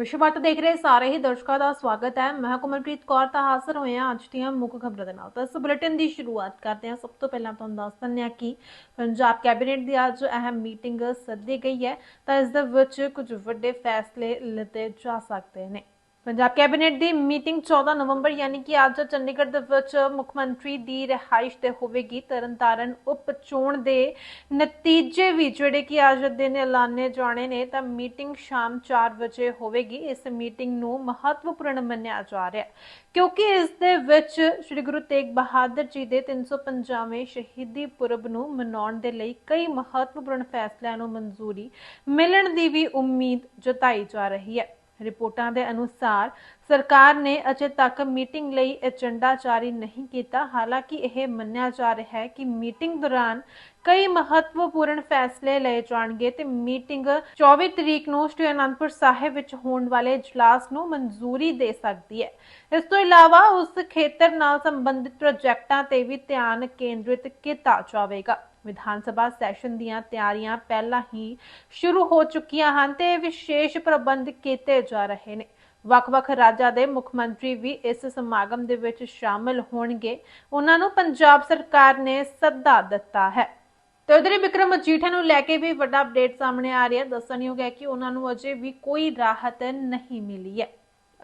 ਵਿਸ਼ਵਭਾਰਤ ਦੇਖ ਰਹੇ ਸਾਰੇ ਹੀ ਦਰਸ਼ਕਾਂ ਦਾ ਸਵਾਗਤ ਹੈ। ਮੈਂ ਕਮਲਪ੍ਰੀਤ ਕੌਰ, ਤਾਂ ਹਾਜ਼ਰ ਹੋਏ ਹਾਂ ਅੱਜ ਦੀਆਂ ਮੁੱਖ ਖਬਰਾਂ ਦੇ ਨਾਲ। ਤਾਂ ਇਸ ਬੁਲੇਟਿਨ ਦੀ ਸ਼ੁਰੂਆਤ ਕਰਦੇ ਹਾਂ। ਸਭ ਤੋਂ ਪਹਿਲਾਂ ਤੁਹਾਨੂੰ ਦੱਸ ਦਿੰਦੇ ਹਾਂ ਕਿ ਪੰਜਾਬ ਕੈਬਨਿਟ ਦੀ ਅੱਜ ਅਹਿਮ ਮੀਟਿੰਗ ਸੱਦੀ ਗਈ ਹੈ। ਤਾਂ ਇਸ ਦੇ ਵਿੱਚ ਕੁਝ ਵੱਡੇ ਫੈਸਲੇ ਲਿੱਤੇ ਜਾ ਸਕਦੇ ਨੇ। ਪੰਜਾਬ ਕੈਬਨਿਟ ਦੀ ਮੀਟਿੰਗ 14 ਨਵੰਬਰ ਯਾਨੀ ਕਿ ਅੱਜ ਚੰਡੀਗੜ੍ਹ ਦੇ ਵਿੱਚ ਮੁੱਖ ਮੰਤਰੀ ਦੀ ਰਿਹਾਇਸ਼ ਤੇ ਹੋਵੇਗੀ। ਤਰਨਤਾਰਨ ਉਪ ਚੋਣ ਦੇ ਨਤੀਜੇ ਵੀ ਜਿਹੜੇ ਕਿ ਅੱਜ ਦਿਨ ਐਲਾਨੇ ਜਾਣੇ ਨੇ, ਤਾਂ ਮੀਟਿੰਗ ਸ਼ਾਮ 4 ਵਜੇ ਹੋਵੇਗੀ। ਇਸ ਮੀਟਿੰਗ ਨੂੰ ਮਹੱਤਵਪੂਰਨ ਮੰਨਿਆ ਜਾ ਰਿਹਾ ਹੈ। ਕਿਉਂਕਿ ਇਸ ਦੇ ਵਿੱਚ ਸ੍ਰੀ ਗੁਰੂ ਤੇਗ ਬਹਾਦਰ ਜੀ ਦੇ 350ਵੇਂ ਸ਼ਹੀਦੀ ਪੁਰਬ ਨੂੰ ਮਨਾਉਣ ਦੇ ਲਈ ਕਈ ਮਹੱਤਵਪੂਰਨ ਫੈਸਲਿਆਂ ਨੂੰ ਮਨਜ਼ੂਰੀ ਮਿਲਣ ਦੀ ਵੀ ਉਮੀਦ ਜਤਾਈ ਜਾ ਰਹੀ ਹੈ। ਰਿਪੋਰਟਾਂ ਦੇ ਅਨੁਸਾਰ ਸਰਕਾਰ ਨੇ ਅਜੇ ਤੱਕ ਮੀਟਿੰਗ ਲਈ ਏਜੰਡਾ ਜਾਰੀ ਨਹੀਂ ਕੀਤਾ। ਹਾਲਾਂਕਿ ਇਹ ਮੰਨਿਆ ਜਾ ਰਿਹਾ ਹੈ ਕਿ ਮੀਟਿੰਗ ਦੌਰਾਨ ਕਈ ਮਹੱਤਵਪੂਰਨ ਫੈਸਲੇ ਲਏ ਜਾਣਗੇ ਤੇ ਮੀਟਿੰਗ 24 ਤਰੀਕ ਨੂੰ ਸ੍ਰੀ ਅਨੰਦਪੁਰ ਸਾਹਿਬ ਵਿੱਚ ਹੋਣ ਵਾਲੇ ਇਜਲਾਸ ਨੂੰ ਮਨਜ਼ੂਰੀ ਦੇ ਸਕਦੀ ਹੈ। ਇਸ ਤੋਂ ਇਲਾਵਾ ਉਸ ਖੇਤਰ ਨਾਲ ਸੰਬੰਧਿਤ ਪ੍ਰੋਜੈਕਟਾਂ ਤੇ ਵੀ ਧਿਆਨ ਕੇਂਦਰਿਤ ਕੀਤਾ ਜਾਵੇਗਾ। ਵਿਧਾਨ ਸਭਾ ਸੈਸ਼ਨ ਦੀਆਂ ਤਿਆਰੀਆਂ ਪਹਿਲਾਂ ਹੀ ਸ਼ੁਰੂ ਹੋ ਚੁੱਕੀਆਂ ਹਨ ਤੇ ਵਿਸ਼ੇਸ਼ ਪ੍ਰਬੰਧ ਕੀਤੇ ਜਾ ਰਹੇ ਨੇ। ਵੱਖ-ਵੱਖ ਰਾਜਾਂ ਦੇ ਮੁੱਖ ਮੰਤਰੀ ਵੀ ਇਸ ਸਮਾਗਮ ਦੇ ਵਿੱਚ ਸ਼ਾਮਲ ਹੋਣਗੇ। ਉਹਨਾਂ ਨੂੰ ਪੰਜਾਬ ਸਰਕਾਰ ਨੇ ਸੱਦਾ ਦਿੱਤਾ ਹੈ। ਤੇ ਉਧਰ ਵਿਕਰਮ ਮਜੀਠਾ ਨੂੰ ਲੈ ਕੇ ਵੀ ਵੱਡਾ ਅਪਡੇਟ ਸਾਹਮਣੇ ਆ ਰਿਹਾ। ਦੱਸਣਯੋਗ ਹੈ ਕਿ ਉਹਨਾਂ ਨੂੰ ਅਜੇ ਵੀ ਕੋਈ ਰਾਹਤ ਨਹੀਂ ਮਿਲੀ ਹੈ।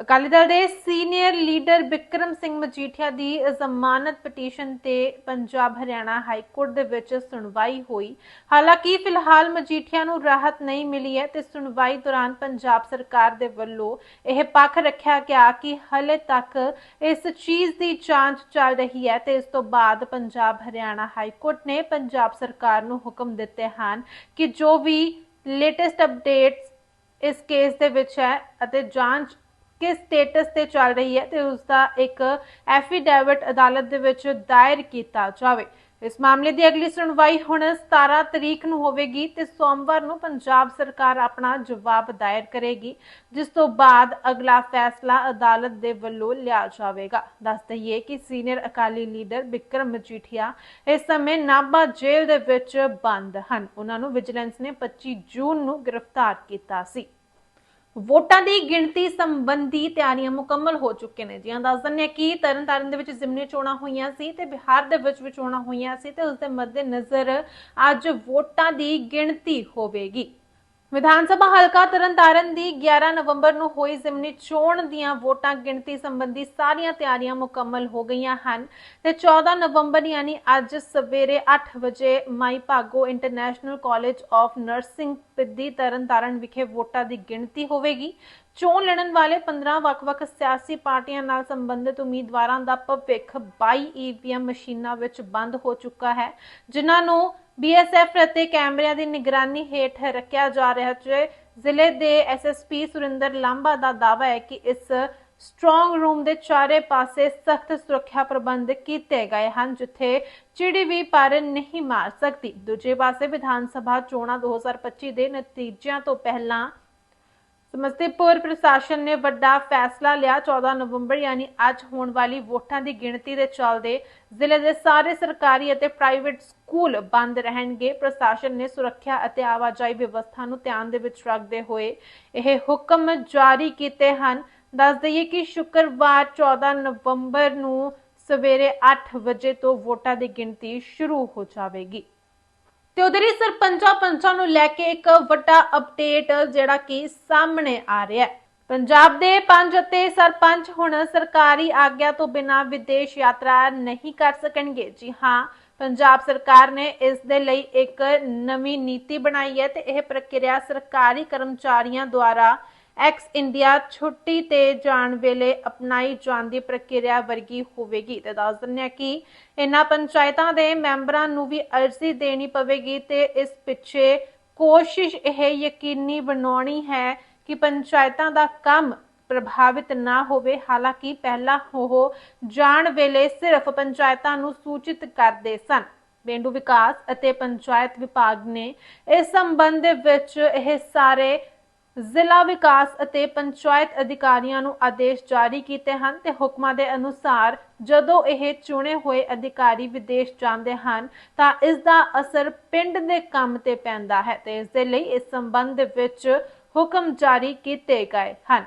ਅਕਾਲੀ ਦਲ ਦੇ ਸੀਨੀਅਰ ਲੀਡਰ ਵਿਕਰਮ ਸਿੰਘ ਮਜੀਠੀਆ ਦੀ ਜ਼ਮਾਨਤ ਪਟੀਸ਼ਨ ਤੇ ਪੰਜਾਬ ਹਰਿਆਣਾ ਹਾਈ ਕੋਰਟ ਦੇ ਵਿੱਚ ਸੁਣਵਾਈ ਹੋਈ। ਹਾਲਾਂਕਿ, ਫਿਲਹਾਲ ਮਜੀਠੀਆ ਨੂੰ ਰਾਹਤ ਨਹੀਂ ਮਿਲੀ ਹੈ ਤੇ ਸੁਣਵਾਈ ਦੌਰਾਨ ਪੰਜਾਬ ਸਰਕਾਰ ਦੇ ਵੱਲੋਂ ਇਹ ਪੱਖ ਰੱਖਿਆ ਗਿਆ ਕਿ ਹਲੇ ਤੱਕ ਇਸ ਚੀਜ਼ ਦੀ ਜਾਂਚ ਚੱਲ ਰਹੀ ਹੈ ਤੇ ਇਸ ਤੋਂ ਬਾਅਦ ਪੰਜਾਬ ਹਰਿਆਣਾ ਹਾਈ ਕੋਰਟ ਨੇ ਪੰਜਾਬ ਸਰਕਾਰ ਨੂੰ ਹੁਕਮ ਦਿੱਤੇ ਹਨ ਕਿ ਜੋ ਵੀ ਲੇਟੈਸਟ ਅਪਡੇਟਸ ਇਸ ਕੇਸ ਦੇ ਵਿੱਚ ਹੈ ਅਤੇ ਜਾਂਚ ਕਿਸ ਸਟੇਟਸ ਤੇ ਚੱਲ ਰਹੀ ਹੈ ਤੇ ਉਸ ਦਾ ਇੱਕ ਐਫੀਡੇਵਿਟ ਅਦਾਲਤ ਦੇ ਵਿੱਚ ਦਾਇਰ ਕੀਤਾ ਜਾਵੇ। ਇਸ ਮਾਮਲੇ ਦੀ ਅਗਲੀ ਸੁਣਵਾਈ ਹੁਣ 17 ਤਰੀਕ ਨੂੰ ਹੋਵੇਗੀ ਤੇ ਸੋਮਵਾਰ ਨੂੰ ਪੰਜਾਬ ਸਰਕਾਰ ਆਪਣਾ ਜਵਾਬ ਦਾਇਰ ਕਰੇਗੀ, ਜਿਸ ਤੋਂ ਬਾਅਦ ਅਗਲਾ ਫੈਸਲਾ ਅਦਾਲਤ ਦੇ ਵੱਲੋਂ ਲਿਆ ਜਾਵੇਗਾ। ਦੱਸ ਦਈਏ ਕਿ ਸੀਨੀਅਰ ਅਕਾਲੀ ਲੀਡਰ ਬਿਕਰਮ ਮਜੀਠੀਆ ਇਸ ਸਮੇਂ ਨਾਭਾ ਜੇਲ੍ਹ ਦੇ ਵਿੱਚ ਬੰਦ ਹਨ। ਉਹਨਾਂ ਨੂੰ ਵਿਜੀਲੈਂਸ ਨੇ 25 ਜੂਨ ਨੂੰ ਗ੍ਰਿਫਤਾਰ ਕੀਤਾ ਸੀ। ਵੋਟਾਂ ਦੀ ਗਿਣਤੀ ਸੰਬੰਧੀ ਤਿਆਰੀਆਂ ਮੁਕੰਮਲ ਹੋ ਚੁੱਕੇ ਨੇ। ਜੀ ਦੱਸ ਦਿੰਦੇ ਹਾਂ ਕਿ ਤਰਨਤਾਰਨ ਦੇ ਵਿੱਚ ਜ਼ਿਮਨੀ ਚੋਣਾਂ ਹੋਈਆਂ ਸੀ ਤੇ ਬਿਹਾਰ ਦੇ ਵਿੱਚ ਵੀ ਚੋਣਾਂ ਹੋਈਆਂ ਸੀ ਤੇ ਉਸ ਦੇ ਮੱਦੇਨਜ਼ਰ ਅੱਜ ਵੋਟਾਂ ਦੀ ਗਿਣਤੀ ਹੋਵੇਗੀ। ਵਿਧਾਨ ਸਭਾ ਹਲਕਾ ਤਰਨਤਾਰਨ ਦੀ 11 ਨਵੰਬਰ ਨੂੰ ਹੋਈ ਜ਼ਿਮਨੀ ਚੋਣ ਦੀਆਂ ਵੋਟਾਂ ਗਿਣਤੀ ਸੰਬੰਧੀ ਸਾਰੀਆਂ ਤਿਆਰੀਆਂ ਮੁਕੰਮਲ ਹੋ ਗਈਆਂ ਹਨ ਤੇ 14 ਨਵੰਬਰ ਯਾਨੀ ਅੱਜ ਸਵੇਰੇ 8 ਵਜੇ Mai Bhago international college of nursing Piddi Tarn Taran ਵਿਖੇ ਵੋਟਾਂ ਦੀ ਗਿਣਤੀ ਹੋਵੇਗੀ। ਚੋਣ ਲੜਨ ਵਾਲੇ 15 ਵੱਖ-ਵੱਖ ਸਿਆਸੀ ਪਾਰਟੀਆਂ ਨਾਲ ਸੰਬੰਧਿਤ ਉਮੀਦਵਾਰਾਂ ਦਾ ਭਵਿੱਖ 22 ਈਵੀਐਮ ਮਸ਼ੀਨਾਂ ਵਿੱਚ ਬੰਦ ਹੋ ਚੁੱਕਾ ਹੈ, ਜਿਨ੍ਹਾਂ ਨੂੰ ਬੀਐਸਐਫ ਅਤੇ ਕੈਮਰਿਆਂ ਦੀ ਨਿਗਰਾਨੀ ਹੇਠ ਰੱਖਿਆ ਜਾ ਰਿਹਾ ਹੈ ਜ਼ਿਲ੍ਹੇ ਦੇ ਐਸਐਸਪੀ ਸੁਰਿੰਦਰ ਲਾਂਬਾ ਦਾ ਦਾਅਵਾ ਹੈ ਕਿ ਇਸ ਸਟਰੋਂਗ ਰੂਮ ਦੇ ਚਾਰੇ ਪਾਸੇ ਸਖਤ ਸੁਰੱਖਿਆ ਪ੍ਰਬੰਧ ਕੀਤੇ ਗਏ ਹਨ, ਜਿੱਥੇ ਚਿੜੀ ਵੀ ਪਰ ਨਹੀਂ ਮਾਰ ਸਕਦੀ। ਦੂਜੇ ਪਾਸੇ ਵਿਧਾਨ ਸਭਾ ਚੋਣਾਂ 2025 ਦੇ ਨਤੀਜਿਆਂ ਤੋਂ ਪਹਿਲਾਂ ਸਮਸਤੀਪੁਰ ਪ੍ਰਸ਼ਾਸਨ ਨੇ ਵੱਡਾ ਫੈਸਲਾ ਲਿਆ। 14 ਨਵੰਬਰ ਯਾਨੀ ਅੱਜ ਹੋਣ ਵਾਲੀ ਵੋਟਾਂ ਦੀ ਗਿਣਤੀ ਦੇ ਚੱਲਦੇ ਜ਼ਿਲ੍ਹੇ ਦੇ ਸਾਰੇ ਸਰਕਾਰੀ ਅਤੇ ਪ੍ਰਾਈਵੇਟ ਸਕੂਲ ਬੰਦ ਰਹਿਣਗੇ। ਪ੍ਰਸ਼ਾਸਨ ਨੇ ਸੁਰੱਖਿਆ ਅਤੇ ਆਵਾਜਾਈ ਵਿਵਸਥਾ ਨੂੰ ਧਿਆਨ ਦੇ ਵਿੱਚ ਰੱਖਦੇ ਹੋਏ ਇਹ ਹੁਕਮ ਜਾਰੀ ਕੀਤੇ ਹਨ। ਦੱਸ ਦਈਏ ਕਿ ਸ਼ੁੱਕਰਵਾਰ 14 ਨਵੰਬਰ ਨੂੰ ਸਵੇਰੇ 8 ਵਜੇ ਤੋਂ ਵੋਟਾਂ ਦੀ ਗਿਣਤੀ ਸ਼ੁਰੂ ਹੋ ਜਾਵੇਗੀ। ਤੇ ਉਧਰ ਹੀ ਸਰਪੰਚਾਂ ਪੰਚਾਂ ਨੂੰ ਲੈ ਕੇ ਇੱਕ ਵੱਡਾ ਅਪਡੇਟ ਜਿਹੜਾ ਕਿ ਸਾਹਮਣੇ ਆ ਰਿਹਾ ਹੈ। ਪੰਜਾਬ ਦੇ ਪੰਜ ਅਤੇ ਸਰਪੰਚ ਹੁਣ ਸਰਕਾਰੀ ਆਗਿਆ ਤੋਂ ਬਿਨਾਂ ਵਿਦੇਸ਼ ਯਾਤਰਾ ਨਹੀਂ ਕਰ ਸਕਣਗੇ। ਜੀ ਹਾਂ, ਪੰਜਾਬ ਸਰਕਾਰ ਨੇ ਇਸ ਦੇ ਲਈ ਇੱਕ ਨਵੀਂ ਨੀਤੀ ਬਣਾਈ ਹੈ ਤੇ ਇਹ ਪ੍ਰਕਿਰਿਆ ਸਰਕਾਰੀ ਕਰਮਚਾਰੀਆਂ ਦੁਆਰਾ ਐਕਸ ਇੰਡੀਆ ਛੁੱਟੀ ਤੇ ਜਾਣ ਵੇਲੇ ਅਪਣਾਈ ਜਾਂਦੀ ਪ੍ਰਕਿਰਿਆ ਵਰਗੀ ਹੋਵੇਗੀ ਤੇ ਦੱਸ ਦਿੰਦੇ ਕਿ ਇਨ੍ਹਾਂ ਪੰਚਾਇਤਾਂ ਦੇ ਮੈਂਬਰਾਂ ਨੂੰ ਵੀ ਅਰਜ਼ੀ ਦੇਣੀ ਪਵੇਗੀ ਤੇ ਇਸ ਪਿੱਛੇ ਕੋਸ਼ਿਸ਼ ਇਹ ਯਕੀਨੀ ਬਣਾਉਣੀ ਹੈ ਕਿ ਪੰਚਾਇਤਾਂ ਦਾ ਕੰਮ ਪ੍ਰਭਾਵਿਤ ਨਾ ਹੋਵੇ। ਹਾਲਾਂਕਿ ਪਹਿਲਾਂ ਉਹ ਜਾਣ ਵੇਲੇ ਸਿਰਫ ਪੰਚਾਇਤਾਂ ਨੂੰ ਸੂਚਿਤ ਕਰਦੇ ਸਨ। ਪੇਂਡੂ ਵਿਕਾਸ ਅਤੇ ਪੰਚਾਇਤ ਵਿਭਾਗ ਨੇ ਇਸ ਸੰਬੰਧ ਦੇ ਵਿੱਚ ਇਹ ਸਾਰੇ ਜ਼ਿਲ੍ਹਾ ਵਿਕਾਸ ਅਤੇ ਪੰਚਾਇਤ ਅਧਿਕਾਰੀਆਂ ਨੂੰ ਆਦੇਸ਼ ਜਾਰੀ ਕੀਤੇ ਹਨ ਤੇ ਹੁਕਮਾਂ ਦੇ ਅਨੁਸਾਰ ਜਦੋਂ ਇਹ ਚੁਣੇ ਹੋਏ ਅਧਿਕਾਰੀ ਵਿਦੇਸ਼ ਜਾਂਦੇ ਹਨ, ਤਾਂ ਇਸ ਦਾ ਅਸਰ ਪਿੰਡ ਦੇ ਕੰਮ ਤੇ ਪੈਂਦਾ ਹੈ ਤੇ ਇਸ ਦੇ ਲਈ ਇਸ ਸੰਬੰਧ ਵਿੱਚ ਹੁਕਮ ਜਾਰੀ ਕੀਤੇ ਗਏ ਹਨ।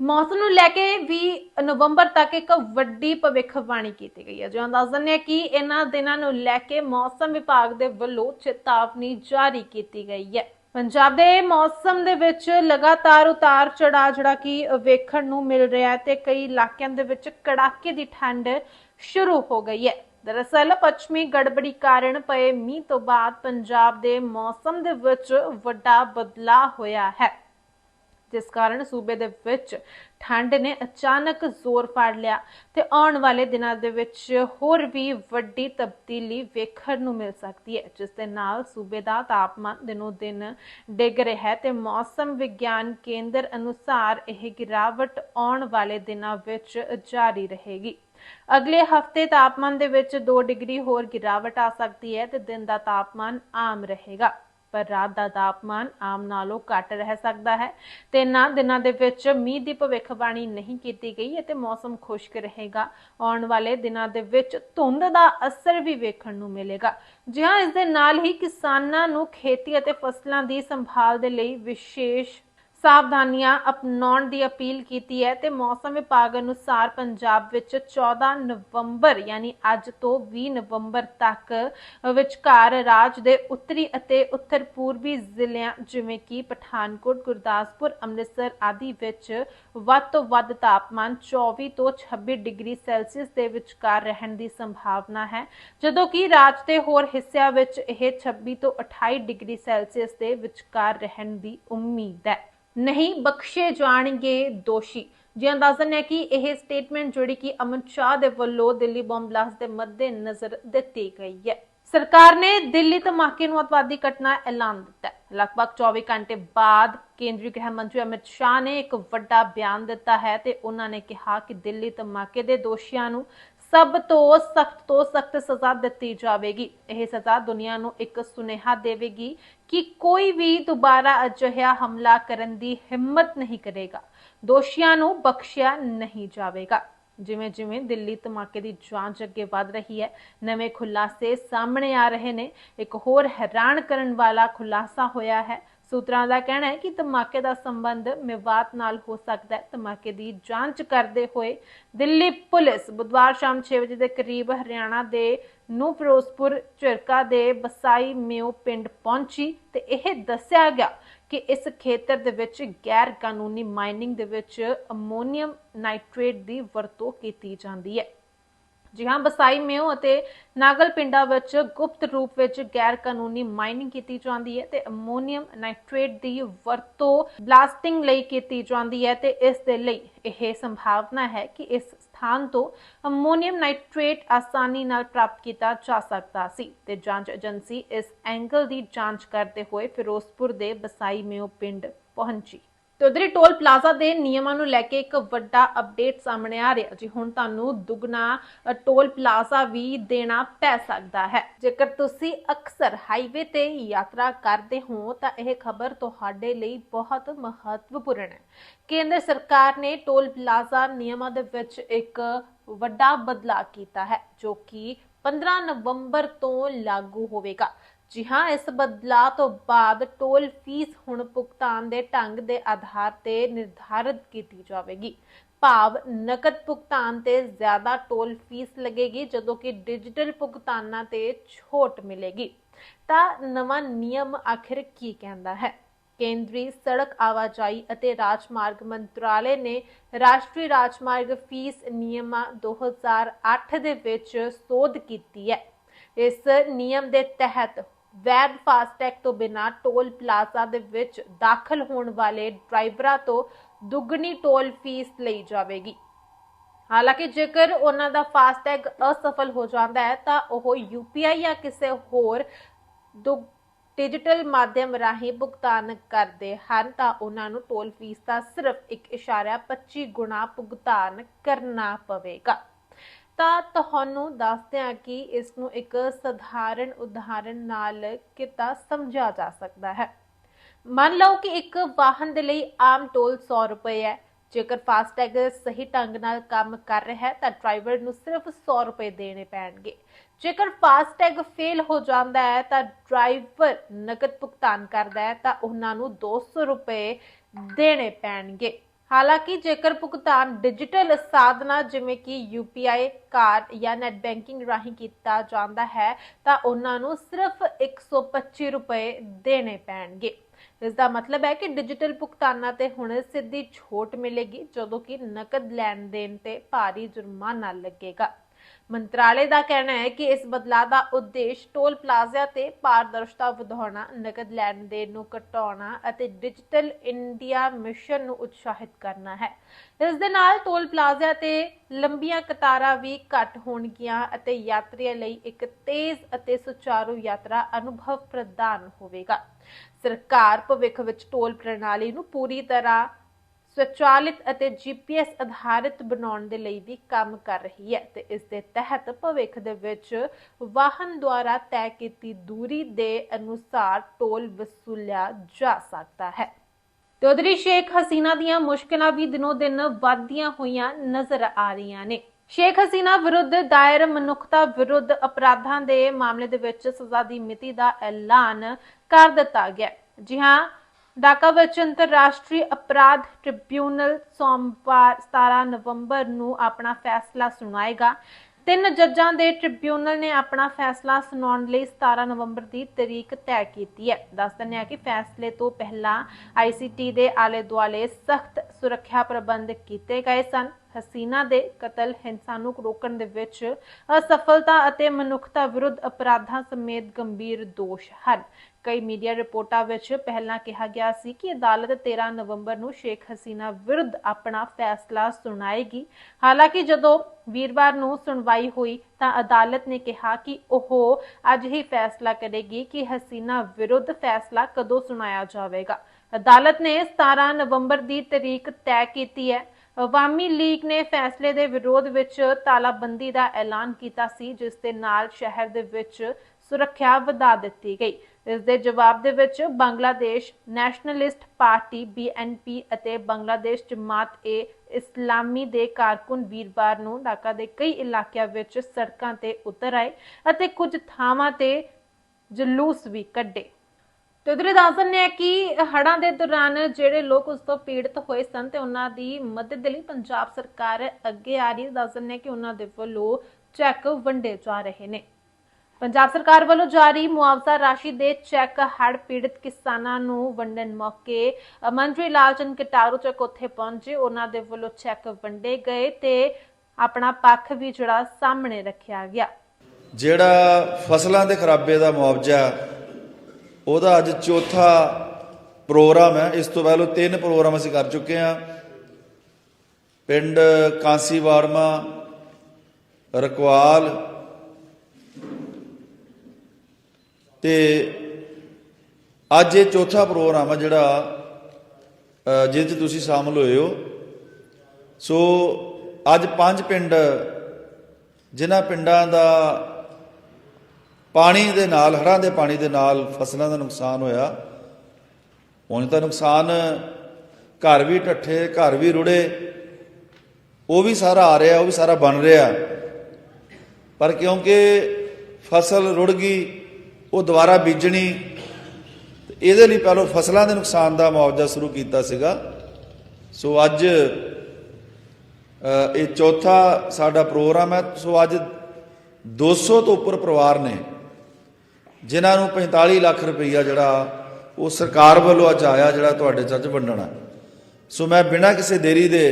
ਮੌਸਮ ਨੂੰ ਲੈ ਕੇ ਵੀ ਨਵੰਬਰ ਤੱਕ ਇੱਕ ਵੱਡੀ ਭਵਿੱਖਬਾਣੀ ਕੀਤੀ ਗਈ ਹੈ। ਜੋ ਦੱਸ ਦਿੰਦੇ ਆ ਕਿ ਇਹਨਾਂ ਦਿਨਾਂ ਨੂੰ ਲੈ ਕੇ ਮੌਸਮ ਵਿਭਾਗ ਦੇ ਵੱਲੋਂ ਚੇਤਾਵਨੀ ਜਾਰੀ ਕੀਤੀ ਗਈ ਹੈ। ਪੰਜਾਬ ਦੇ ਮੌਸਮ ਦੇ ਵਿੱਚ ਲਗਾਤਾਰ ਉਤਾਰ ਚੜਾਅ ਜਿਹੜਾ ਕਿ ਵੇਖਣ ਨੂੰ ਮਿਲ ਰਿਹਾ ਹੈ ਤੇ ਕਈ ਇਲਾਕਿਆਂ ਦੇ ਵਿੱਚ ਕੜਾਕੇ ਦੀ ਠੰਡ ਸ਼ੁਰੂ ਹੋ ਗਈ ਹੈ। ਦਰਅਸਲ ਪੱਛਮੀ ਗੜਬੜੀ ਕਾਰਨ ਪਏ ਮੀਂਹ ਤੋਂ ਬਾਅਦ ਪੰਜਾਬ ਦੇ ਮੌਸਮ ਦੇ ਵਿੱਚ ਵੱਡਾ ਬਦਲਾਅ ਹੋਇਆ ਹੈ। ਜਿਸ ਕਾਰਨ ਸੂਬੇ ਦੇ ਵਿੱਚ ਠੰਡ ਨੇ ਅਚਾਨਕ ਜ਼ੋਰ ਫੜ ਲਿਆ ਤੇ ਆਉਣ ਵਾਲੇ ਦਿਨਾਂ ਦੇ ਵਿੱਚ ਹੋਰ ਵੀ ਵੱਡੀ ਤਬਦੀਲੀ ਵੇਖਣ ਨੂੰ ਮਿਲ ਸਕਦੀ ਹੈ, ਜਿਸ ਦੇ ਨਾਲ ਸੂਬੇ ਦਾ ਤਾਪਮਾਨ ਦਿਨੋ ਦਿਨ ਡਿੱਗ ਰਿਹਾ ਹੈ ਤੇ ਮੌਸਮ ਵਿਗਿਆਨ ਕੇਂਦਰ ਅਨੁਸਾਰ ਇਹ ਗਿਰਾਵਟ ਆਉਣ ਵਾਲੇ ਦਿਨਾਂ ਵਿੱਚ ਜਾਰੀ ਰਹੇਗੀ। ਅਗਲੇ ਹਫ਼ਤੇ ਤਾਪਮਾਨ ਦੇ ਵਿੱਚ 2 ਡਿਗਰੀ ਹੋਰ ਗਿਰਾਵਟ ਆ ਸਕਦੀ ਹੈ ਤੇ ਦਿਨ ਦਾ ਤਾਪਮਾਨ ਆਮ ਰਹੇਗਾ। ਪਰ ਰਾਤ ਦਾ ਤਾਪਮਾਨ ਆਮ ਨਾਲੋਂ ਘੱਟ ਰਹਿ ਸਕਦਾ ਹੈ ਤੇ ਇਹਨਾਂ ਦਿਨਾਂ ਦੇ ਵਿੱਚ ਮੀਂਹ ਦੀ ਭਵਿੱਖਬਾਣੀ ਨਹੀਂ ਕੀਤੀ ਗਈ ਅਤੇ ਮੌਸਮ ਖੁਸ਼ਕ ਰਹੇਗਾ। ਆਉਣ ਵਾਲੇ ਦਿਨਾਂ ਦੇ ਵਿੱਚ ਧੁੰਦ ਦਾ ਅਸਰ ਵੀ ਵੇਖਣ ਨੂੰ ਮਿਲੇਗਾ। ਜਿਹਾਂ ਇਸ ਦੇ ਨਾਲ ਹੀ ਕਿਸਾਨਾਂ ਨੂੰ ਖੇਤੀ ਅਤੇ ਫਸਲਾਂ ਦੀ ਸੰਭਾਲ ਦੇ ਲਈ ਵਿਸ਼ੇਸ਼ ਸਾਵਧਾਨੀਆਂ ਅਪਣਾਉਣ ਦੀ ਅਪੀਲ ਕੀਤੀ ਹੈ ਤੇ ਮੌਸਮ ਵਿਭਾਗ ਅਨੁਸਾਰ ਪੰਜਾਬ ਵਿੱਚ 14 ਨਵੰਬਰ ਯਾਨੀ ਅੱਜ ਤੋਂ 20 ਨਵੰਬਰ ਤੱਕ ਵਿਚਕਾਰ ਰਾਜ ਦੇ ਉੱਤਰੀ ਅਤੇ ਉੱਤਰ ਪੂਰਬੀ ਜ਼ਿਲ੍ਹਿਆਂ ਜਿਵੇਂ ਕਿ ਪਠਾਨਕੋਟ, ਗੁਰਦਾਸਪੁਰ, ਅੰਮ੍ਰਿਤਸਰ ਆਦਿ ਵਿੱਚ ਵੱਧ ਤੋਂ ਵੱਧ ਤਾਪਮਾਨ 24 ਤੋਂ 26 ਡਿਗਰੀ ਸੈਲਸੀਅਸ ਦੇ ਵਿਚਕਾਰ ਰਹਿਣ ਦੀ ਸੰਭਾਵਨਾ ਹੈ। ਜਦੋਂ ਕਿ ਰਾਜ ਦੇ ਹੋਰ ਹਿੱਸਿਆਂ ਵਿੱਚ ਇਹ 26 ਤੋਂ 28 ਡਿਗਰੀ ਸੈਲਸੀਅਸ ਦੇ ਵਿਚਕਾਰ ਰਹਿਣ ਦੀ ਉਮੀਦ ਹੈ। ਨਹੀਂ ਬਖਸ਼ੇ ਜਾਣਗੇ ਦੋਸ਼ੀ। ਜੀ ਅੰਦਾਜ਼ਨ ਹੈ ਕਿ ਇਹ ਸਟੇਟਮੈਂਟ ਜਿਹੜੀ ਕਿ ਅਮਿਤ ਸ਼ਾਹ ਦੇ ਵੱਲੋਂ ਦਿੱਲੀ ਬੰਬ ਬਲਾਸਟ ਦੇ ਮੱਦੇ ਨਜ਼ਰ ਦਿੱਤੀ ਗਈ ਹੈ। ਸਰਕਾਰ ਨੇ ਦਿੱਲੀ ਧਮਾਕੇ ਨੂੰ ਅਤਵਾਦੀ ਘਟਨਾ ਐਲਾਨ ਦਿੱਤਾ ਹੈ। ਲਗਭਗ 24 ਘੰਟੇ ਬਾਅਦ ਕੇਂਦਰੀ ਗ੍ਰਹਿ ਮੰਤਰੀ ਅਮਿਤ ਸ਼ਾਹ ਨੇ ਇੱਕ ਵੱਡਾ ਬਿਆਨ ਦਿੱਤਾ ਹੈ ਤੇ ਉਹਨਾਂ ਨੇ ਕਿਹਾ ਕਿ ਦਿੱਲੀ ਧਮਾਕੇ ਦੇ ਦੋਸ਼ੀਆਂ ਨੂੰ ਸਭ ਤੋਂ ਸਖਤ ਤੋਂ ਸਖਤ ਸਜ਼ਾ ਦਿੱਤੀ ਜਾਵੇਗੀ। ਇਹ ਸਜ਼ਾ ਦੁਨੀਆ ਨੂੰ ਇੱਕ ਸੁਨੇਹਾ ਦੇਵੇਗੀ ਕਿ ਕੋਈ ਵੀ ਦੁਬਾਰਾ ਅਜਿਹਾ ਹਮਲਾ ਕਰਨ ਦੀ ਹਿੰਮਤ ਨਹੀਂ ਕਰੇਗਾ। ਦੋਸ਼ੀਆਂ ਨੂੰ ਬਖਸ਼ਿਆ ਨਹੀਂ ਜਾਵੇਗਾ। ਜਿਵੇਂ ਜਿਵੇਂ ਦਿੱਲੀ ਧਮਾਕੇ ਦੀ ਜਾਂਚ ਅੱਗੇ ਵਧ ਰਹੀ ਹੈ, ਨਵੇਂ ਖੁਲਾਸੇ ਸਾਹਮਣੇ ਆ ਰਹੇ ਨੇ। ਇੱਕ ਹੋਰ ਹੈਰਾਨ ਕਰਨ ਵਾਲਾ ਖੁਲਾਸਾ ਹੋਇਆ ਹੈ। ਸੂਤਰਾਂ ਦਾ ਕਹਿਣਾ ਹੈ ਕਿ ਧਮਾਕੇ ਦਾ ਸੰਬੰਧ ਮੇਵਾਤ ਨਾਲ ਹੋ ਸਕਦਾ ਹੈ। ਧਮਾਕੇ ਦੀ ਜਾਂਚ ਕਰਦੇ ਹੋਏ ਦਿੱਲੀ ਪੁਲਿਸ ਬੁੱਧਵਾਰ ਸ਼ਾਮ 6 ਵਜੇ ਦੇ ਕਰੀਬ ਹਰਿਆਣਾ ਦੇ ਨੂੰ ਫਿਰੋਜ਼ਪੁਰ ਚਿਰਕਾ ਦੇ ਬਸਾਈ ਮਿਓ ਪਿੰਡ ਪਹੁੰਚੀ ਤੇ ਇਹ ਦੱਸਿਆ ਗਿਆ ਕਿ ਇਸ ਖੇਤਰ ਦੇ ਵਿੱਚ ਗੈਰ ਕਾਨੂੰਨੀ ਮਾਈਨਿੰਗ ਦੇ ਵਿੱਚ ਅਮੋਨੀਅਮ ਨਾਈਟ੍ਰੇਟ ਦੀ ਵਰਤੋਂ ਕੀਤੀ ਜਾਂਦੀ ਹੈ। ਜੀ ਹਾਂ, ਬਸਾਈ ਮੇਓ ਅਤੇ ਨਾਗਲ ਪਿੰਡਾਂ ਵਿੱਚ ਗੁਪਤ ਰੂਪ ਵਿੱਚ ਗੈਰ ਕਾਨੂੰਨੀ ਮਾਈਨਿੰਗ ਕੀਤੀ ਜਾਂਦੀ ਹੈ ਤੇ ਅਮੋਨੀਅਮ ਨਾਈਟ੍ਰੇਟ ਦੀ ਵਰਤੋਂ ਬਲਾਸਟਿੰਗ ਲਈ ਕੀਤੀ ਜਾਂਦੀ ਹੈ ਤੇ ਇਸ ਦੇ ਲਈ ਇਹ ਸੰਭਾਵਨਾ ਹੈ ਕਿ ਇਸ ਸਥਾਨ ਤੋਂ ਅਮੋਨੀਅਮ ਨਾਈਟ੍ਰੇਟ ਆਸਾਨੀ ਨਾਲ ਪ੍ਰਾਪਤ ਕੀਤਾ ਜਾ ਸਕਦਾ ਸੀ ਤੇ ਜਾਂਚ ਏਜੰਸੀ ਇਸ ਐਂਗਲ ਦੀ ਜਾਂਚ ਕਰਦੇ ਹੋਏ ਫਿਰੋਜ਼ਪੁਰ ਦੇ ਬਸਾਈ ਮੇਓ ਪਿੰਡ ਪਹੁੰਚੀ। ਤੇ ਉਧਰੀ ਟੋਲ ਪਲਾਜ਼ਾ ਦੇ ਨਿਯਮਾਂ ਨੂੰ ਲੈ ਕੇ ਇੱਕ ਵੱਡਾ ਅਪਡੇਟ ਸਾਹਮਣੇ ਆ ਰਿਹਾ ਜੀ। ਹੁਣ ਤੁਹਾਨੂੰ ਦੁੱਗਣਾ ਟੋਲ ਪਲਾਜ਼ਾ ਵੀ ਦੇਣਾ ਪੈ ਸਕਦਾ ਹੈ। ਜੇਕਰ ਤੁਸੀਂ ਅਕਸਰ ਹਾਈਵੇ ਤੇ ਯਾਤਰਾ ਕਰਦੇ ਹੋ, ਤਾਂ ਇਹ ਖਬਰ ਤੁਹਾਡੇ ਲਈ ਬਹੁਤ ਮਹੱਤਵਪੂਰਨ ਹੈ। ਕੇਂਦਰ ਸਰਕਾਰ ਨੇ ਟੋਲ ਪਲਾਜ਼ਾ ਨਿਯਮਾਂ ਦੇ ਵਿੱਚ ਇੱਕ ਵੱਡਾ ਬਦਲਾਅ ਕੀਤਾ ਹੈ, ਜੋ ਕਿ 15 ਨਵੰਬਰ ਤੋਂ ਲਾਗੂ ਹੋਵੇਗਾ। ਜੀ ਹਾਂ, ਇਸ ਬਦਲਾਅ ਤੋਂ ਬਾਅਦ ਟੋਲ ਫੀਸ ਹੁਣ ਭੁਗਤਾਨ ਦੇ ਢੰਗ ਦੇ ਆਧਾਰ ਤੇ ਨਿਰਧਾਰਿਤ ਕੀਤੀ ਜਾਵੇਗੀ। ਭਾਵ ਨਕਦ ਭੁਗਤਾਨ ਤੇ ਜ਼ਿਆਦਾ ਟੋਲ ਫੀਸ ਲੱਗੇਗੀ, ਜਦੋਂ ਕਿ ਡਿਜੀਟਲ ਭੁਗਤਾਨਾਂ ਤੇ ਛੋਟ ਮਿਲੇਗੀ। ਤਾਂ ਨਵਾਂ ਨਿਯਮ ਆਖਿਰ ਕੀ ਕਹਿੰਦਾ ਹੈ? ਕੇਂਦਰੀ ਸੜਕ ਆਵਾਜਾਈ ਅਤੇ ਰਾਜਮਾਰਗ ਮੰਤਰਾਲੇ ਨੇ ਰਾਸ਼ਟਰੀ ਰਾਜਮਾਰਗ ਫੀਸ ਨਿਯਮਾਂ 2008 ਦੇ ਵਿੱਚ ਸੋਧ ਕੀਤੀ ਹੈ। ਇਸ ਨਿਯਮ ਦੇ ਤਹਿਤ ਵੈਦ ਫਾਸਟੈਗ ਤੋਂ ਬਿਨਾ ਟੋਲ ਪਲਾਜ਼ਾ ਦੇ ਵਿੱਚ ਦਾਖਲ ਹੋਣ ਵਾਲੇ ਡਰਾਈਵਰਾਂ ਤੋਂ ਦੁੱਗਣੀ ਟੋਲ ਫੀਸ ਲਈ ਜਾਵੇਗੀ। ਹਾਲਾਂਕਿ ਜੇਕਰ ਉਹਨਾਂ ਦਾ ਫਾਸਟੈਗ ਅਸਫਲ ਹੋ ਜਾਂਦਾ ਹੈ, ਤਾਂ ਉਹ ਯੂਪੀਆਈ ਜਾਂ ਕਿਸੇ ਹੋਰ ਡਿਜੀਟਲ ਮਾਧਿਅਮ ਰਾਹੀਂ ਭੁਗਤਾਨ ਕਰਦੇ ਹਨ, ਤਾਂ ਉਹਨਾਂ ਨੂੰ ਟੋਲ ਫੀਸ ਦਾ ਸਿਰਫ 1.25 ਗੁਣਾ ਭੁਗਤਾਨ ਕਰਨਾ ਪਵੇਗਾ। ਤਾਂ ਤੁਹਾਨੂੰ ਦੱਸਦੇ ਕਿ ਇਸ ਨੂੰ ਇੱਕ ਸਧਾਰਨ ਉਦਾਹਰਣ ਨਾਲ ਕਿਤਾ ਸਮਝਿਆ ਜਾ ਸਕਦਾ ਹੈ। ਮੰਨ ਲਓ ਕਿ ਇੱਕ ਵਾਹਨ ਦੇ ਲਈ ਆਮ ਟੋਲ 100 ਰੁਪਏ ਹੈ। ਜੇਕਰ ਫਾਸਟੈਗ ਸਹੀ ਢੰਗ ਨਾਲ ਕੰਮ ਕਰ ਰਿਹਾ ਹੈ, ਤਾਂ ਡਰਾਈਵਰ ਨੂੰ ਸਿਰਫ 100 ਰੁਪਏ ਦੇਣੇ ਪੈਣਗੇ। ਜੇਕਰ ਫਾਸਟੈਗ ਫੇਲ ਹੋ ਜਾਂਦਾ ਹੈ, ਤਾਂ ਡਰਾਈਵਰ ਨਕਦ ਭੁਗਤਾਨ ਕਰਦਾ ਹੈ, ਤਾਂ ਉਹਨਾਂ ਨੂੰ 200 ਰੁਪਏ ਦੇਣੇ ਪੈਣਗੇ। ਹਾਲਾਂਕਿ ਜੇਕਰ ਭੁਗਤਾਨ ਡਿਜੀਟਲ ਸਾਧਨਾ ਜਿਵੇਂ ਕਿ UPI ਕਾਰਡ ਜਾਂ ਨੈਟ ਬੈਂਕਿੰਗ ਰਾਹੀਂ ਕੀਤਾ ਜਾਂਦਾ ਹੈ, ਤਾਂ ਉਹਨਾਂ ਨੂੰ ਸਿਰਫ 125 ਰੁਪਏ ਦੇਣੇ ਪੈਣਗੇ। ਇਸ ਦਾ ਮਤਲਬ ਹੈ ਕਿ ਡਿਜੀਟਲ ਭੁਗਤਾਨਾਂ ਤੇ ਹੁਣ ਸਿੱਧੀ ਛੋਟ ਮਿਲੇਗੀ, ਜਦੋਂ ਕਿ ਨਕਦ ਲੈਣ ਦੇਣ ਤੇ ਭਾਰੀ ਜੁਰਮਾਨਾ ਲੱਗੇਗਾ। ਮੰਤਰਾਲੇ ਦਾ ਕਹਿਣਾ ਹੈ ਕਿ ਇਸ ਬਦਲਾਅ ਦਾ ਉਦੇਸ਼ ਟੋਲ ਪਲਾਜ਼ਾ ਤੇ ਪਾਰਦਰਸ਼ਤਾ ਵਧਾਉਣਾ, ਨਕਦ ਲੈਣ ਦੇਣ ਨੂੰ ਘਟਾਉਣਾ ਅਤੇ ਡਿਜੀਟਲ ਇੰਡੀਆ ਮਿਸ਼ਨ ਨੂੰ ਉਤਸ਼ਾਹਿਤ ਕਰਨਾ ਹੈ। ਇਸ ਦੇ ਨਾਲ ਟੋਲ ਪਲਾਜ਼ਾ ਤੇ ਲੰਬੀਆਂ ਕਤਾਰਾਂ ਵੀ ਘੱਟ ਹੋਣਗੀਆਂ ਅਤੇ ਯਾਤਰੀਆਂ ਲਈ ਇੱਕ ਤੇਜ਼ ਅਤੇ ਸੁਚਾਰੂ ਯਾਤਰਾ ਅਨੁਭਵ ਪ੍ਰਦਾਨ ਹੋਵੇਗਾ। ਸਰਕਾਰ ਭਵਿੱਖ ਵਿੱਚ ਟੋਲ ਪ੍ਰਣਾਲੀ ਨੂੰ ਪੂਰੀ ਤਰ੍ਹਾਂ ਸਵਚਾਲਿਤ ਅਤੇ GPS ਆਧਾਰਿਤ ਬਣਾਉਣ ਦੇ ਲਈ ਵੀ ਕੰਮ ਕਰ ਰਹੀ ਹੈ ਤੇ ਇਸ ਦੇ ਤਹਿਤ ਭਵਿੱਖ ਦੇ ਵਿੱਚ ਵਾਹਨ ਦੁਆਰਾ ਤੈਅ ਕੀਤੀ ਦੂਰੀ ਦੇ ਅਨੁਸਾਰ ਟੋਲ ਵਸੂਲਿਆ ਜਾ ਸਕਦਾ ਹੈ। ਤੇ ਉਧਰੀ ਸ਼ੇਖ ਹਸੀਨਾ ਦੀਆਂ ਮੁਸ਼ਕਲਾਂ ਵੀ ਦਿਨੋ ਦਿਨ ਵੱਧਦੀਆਂ ਹੋਈਆਂ ਨਜ਼ਰ ਆ ਰਹੀਆਂ ਨੇ। ਸ਼ੇਖ ਹਸੀਨਾ ਵਿਰੁੱਧ ਦਾਇਰ ਮਨੁੱਖਤਾ ਵਿਰੁੱਧ ਅਪਰਾਧਾਂ ਦੇ ਮਾਮਲੇ ਦੇ ਵਿੱਚ ਸਜ਼ਾ ਦੀ ਮਿਤੀ ਦਾ ਐਲਾਨ ਕਰ ਦਿੱਤਾ ਗਿਆ ਜੀ ਹਾਂ ਢਾਕਾ ਵਿੱਚ ਅੰਤਰਰਾਸ਼ਟਰੀ ਅਪਰਾਧ ਟ੍ਰਿਬਿਊਨਲ ਸੋਮਵਾਰ 17 ਨਵੰਬਰ ਨੂੰ ਆਪਣਾ ਫੈਸਲਾ ਸੁਣਾਏਗਾ। ਤਿੰਨ ਜੱਜਾਂ ਦੇ ਟ੍ਰਿਬਿਊਨਲ ਨੇ ਆਪਣਾ ਫੈਸਲਾ ਸੁਣਾਉਣ ਲਈ 17 ਨਵੰਬਰ ਦੀ ਤਰੀਕ ਤੈਅ ਕੀਤੀ ਹੈ। ਦੱਸ ਦਿੰਦੇ ਹਾਂ ਕਿ ਫੈਸਲੇ ਤੋਂ ਪਹਿਲਾਂ ਆਈਸੀਟੀ ਦੇ ਆਲੇ ਦੁਆਲੇ ਸਖਤ ਸੁਰੱਖਿਆ ਪ੍ਰਬੰਧ ਕੀਤੇ ਗਏ ਸਨ। ਹਸੀਨਾ ਦੇ ਕਤਲ, ਹਿੰਸਾ ਨੂੰ ਰੋਕਣ ਦੇ ਵਿੱਚ ਅਸਫਲਤਾ ਅਤੇ ਮਨੁੱਖਤਾ ਵਿਰੁੱਧ ਅਪਰਾਧਾਂ ਸਮੇਤ ਗੰਭੀਰ ਦੋਸ਼ ਹਨ। ਕਈ ਮੀਡੀਆ ਰਿਪੋਰਟਾਂ ਵਿੱਚ ਪਹਿਲਾਂ ਕਿਹਾ ਗਿਆ ਸੀ ਕਿ ਅਦਾਲਤ 13 ਨਵੰਬਰ ਨੂੰ ਸ਼ੇਖ ਹਸੀਨਾ ਵਿਰੁੱਧ ਆਪਣਾ ਫੈਸਲਾ ਸੁਣਾਏਗੀ। ਹਾਲਾਂਕਿ ਜਦੋਂ ਵੀਰਵਾਰ ਨੂੰ ਸੁਣਵਾਈ ਹੋਈ ਤਾਂ ਅਦਾਲਤ ਨੇ ਕਿਹਾ ਕਿ ਉਹ ਅੱਜ ਹੀ ਫੈਸਲਾ ਕਰੇਗੀ ਕਿ ਹਸੀਨਾ ਵਿਰੁੱਧ ਫੈਸਲਾ ਕਦੋਂ ਸੁਣਾਇਆ ਜਾਵੇਗਾ। ਅਦਾਲਤ ਨੇ 17 ਨਵੰਬਰ ਦੀ ਤਰੀਕ ਤੈਅ ਕੀਤੀ ਹੈ। ਅਵਾਮੀ ਲੀਗ ਨੇ ਫੈਸਲੇ ਦੇ ਵਿਰੋਧ ਵਿੱਚ ਤਾਲਾਬੰਦੀ ਦਾ ਐਲਾਨ ਕੀਤਾ ਸੀ, ਜਿਸ ਦੇ ਨਾਲ ਸ਼ਹਿਰ ਦੇ ਵਿੱਚ ਸੁਰੱਖਿਆ ਵਧਾ ਦਿੱਤੀ ਗਈ। ਇਸ ਦੇ ਜਵਾਬ ਦੇ ਵਿੱਚ ਬੰਗਲਾਦੇਸ਼ ਨੈਸ਼ਨਲਿਸਟ ਪਾਰਟੀ ਬੀਐਨਪੀ ਅਤੇ ਬੰਗਲਾਦੇਸ਼ ਜਮਾਤ ਏ ਇਸਲਾਮੀ ਦੇ ਕਾਰਕੁਨ ਵੀਰਵਾਰ ਨੂੰ ਢਾਕਾ ਦੇ ਕਈ ਇਲਾਕਿਆਂ ਵਿੱਚ ਸੜਕਾਂ ਤੇ ਉਤਰ ਆਏ ਅਤੇ ਕੁਝ ਥਾਵਾਂ ਤੇ ਜਲੂਸ ਵੀ ਕੱਢੇ। ਤੇ ਉਧਰੇ ਦੱਸ ਦਿੰਦੇ ਆ ਕਿ ਹੜਾਂ ਦੇ ਦੌਰਾਨ ਜਿਹੜੇ ਲੋਕ ਉਸ ਤੋਂ ਪੀੜਤ ਹੋਏ ਸਨ ਤੇ ਉਹਨਾਂ ਦੀ ਮਦਦ ਦੇ ਲਈ ਪੰਜਾਬ ਸਰਕਾਰ ਅੱਗੇ ਆ ਰਹੀ ਦੱਸ ਦਿੰਦੇ ਆ ਕਿ ਉਹਨਾਂ ਦੇ ਵੱਲੋਂ ਚੈੱਕ ਵੰਡੇ ਜਾ ਰਹੇ ਨੇ। ਪੰਜਾਬ ਸਰਕਾਰ ਵੱਲੋਂ ਜਾਰੀ ਮੁਆਵਜ਼ਾ ਰਾਸ਼ੀ ਦੇ ਚੈੱਕ ਹੜ੍ਹ ਪੀੜਤ ਕਿਸਾਨਾਂ ਨੂੰ ਵੰਡਣ ਮੌਕੇ ਮੰਤਰੀ ਲਾਲਚੰਦ ਕਟਾਰੂ ਚੱਕ ਉੱਥੇ ਪਹੁੰਚੇ। ਉਹਨਾਂ ਦੇ ਵੱਲੋਂ ਚੈੱਕ ਵੰਡੇ ਗਏ ਤੇ ਆਪਣਾ ਪੱਖ ਵੀ ਜਿਹੜਾ ਸਾਹਮਣੇ ਰੱਖਿਆ ਗਿਆ। ਜਿਹੜਾ ਫਸਲਾਂ ਦੇ ਖਰਾਬੇ ਦਾ ਮੁਆਵਜ਼ਾ, ਉਹਦਾ ਅੱਜ ਚੌਥਾ ਪ੍ਰੋਗਰਾਮ ਹੈ। ਇਸ ਤੋਂ ਪਹਿਲਾਂ ਤਿੰਨ ਪ੍ਰੋਗਰਾਮ ਅਸੀਂ ਕਰ ਚੁੱਕੇ ਹਾਂ। ਪਿੰਡ ਕਾਂਸੀ ਵਾਰਮਾ, ਰਕਵਾਲ ਤੇ ਅੱਜ ਇਹ ਚੌਥਾ ਪ੍ਰੋਗਰਾਮ ਹੈ ਜਿਹੜਾ ਜਿਹਦੇ 'ਚ ਤੁਸੀਂ ਸ਼ਾਮਲ ਹੋਏ ਹੋ। ਸੋ ਅੱਜ ਪੰਜ ਪਿੰਡ, ਜਿਨ੍ਹਾਂ ਪਿੰਡਾਂ ਦਾ ਪਾਣੀ ਦੇ ਨਾਲ, ਹੜ੍ਹਾਂ ਦੇ ਪਾਣੀ ਦੇ ਨਾਲ ਫਸਲਾਂ ਦਾ ਨੁਕਸਾਨ ਹੋਇਆ, ਹੁਣ ਤਾਂ ਨੁਕਸਾਨ ਘਰ ਵੀ ਢੱਠੇ ਘਰ ਵੀ ਰੁੜੇ, ਉਹ ਵੀ ਸਾਰਾ ਆ ਰਿਹਾ, ਉਹ ਵੀ ਸਾਰਾ ਬਣ ਰਿਹਾ। ਪਰ ਕਿਉਂਕਿ ਫਸਲ ਰੁੜ ਗਈ ਉਹ ਦੁਬਾਰਾ ਬੀਜਣੀ, ਇਹਦੇ ਲਈ ਪਹਿਲਾਂ ਫਸਲਾਂ ਦੇ ਨੁਕਸਾਨ ਦਾ ਮੁਆਵਜ਼ਾ ਸ਼ੁਰੂ ਕੀਤਾ ਸੀਗਾ। ਸੋ ਅੱਜ ਇਹ ਚੌਥਾ ਸਾਡਾ ਪ੍ਰੋਗਰਾਮ ਹੈ। ਸੋ ਅੱਜ 200 ਤੋਂ ਉੱਪਰ ਪਰਿਵਾਰ ਨੇ, ਜਿਨ੍ਹਾਂ ਨੂੰ 45 ਲੱਖ ਰੁਪਈਆ ਜਿਹੜਾ ਉਹ ਸਰਕਾਰ ਵੱਲੋਂ ਅੱਜ ਆਇਆ, ਜਿਹੜਾ ਤੁਹਾਡੇ ਚੱਜ ਵੰਡਣਾ ਸੋ ਮੈਂ ਬਿਨਾਂ ਕਿਸੇ ਦੇਰੀ ਦੇ